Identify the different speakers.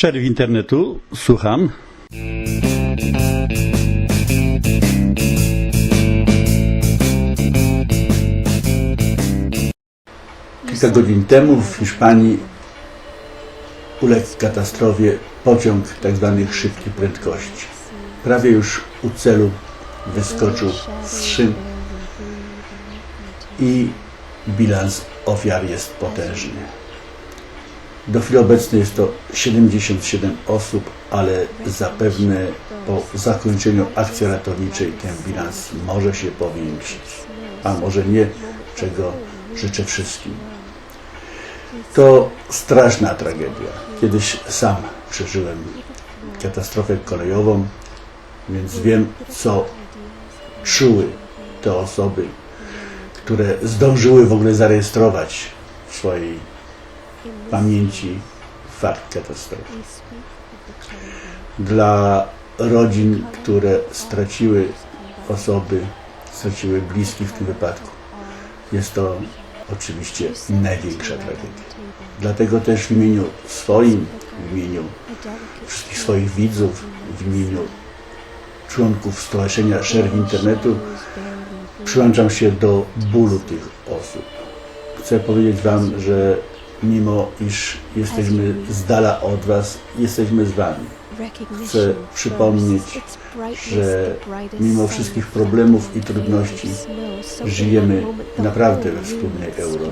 Speaker 1: Szerw internetu, słucham. Kilka godzin temu w Hiszpanii uległ katastrofie pociąg tzw. szybkiej prędkości. Prawie już u celu wyskoczył z szyn i bilans ofiar jest potężny. Do chwili obecnej jest to 77 osób, ale zapewne po zakończeniu akcji ratowniczej ten bilans może się powiększyć, a może nie, czego życzę wszystkim. To straszna tragedia. Kiedyś sam przeżyłem katastrofę kolejową, więc wiem, co czuły te osoby, które zdążyły w ogóle zarejestrować w swojej pamięci fakt katastrofy. Dla rodzin, które straciły osoby, straciły bliskich w tym wypadku, jest to oczywiście największa tragedia. Dlatego też w imieniu swoim, w imieniu wszystkich swoich widzów, w imieniu członków Stowarzyszenia Szerw Internetu przyłączam się do bólu tych osób. Chcę powiedzieć Wam, że mimo iż jesteśmy z dala od Was, jesteśmy z Wami.
Speaker 2: Chcę przypomnieć, że mimo wszystkich problemów i trudności żyjemy naprawdę we wspólnej Europie.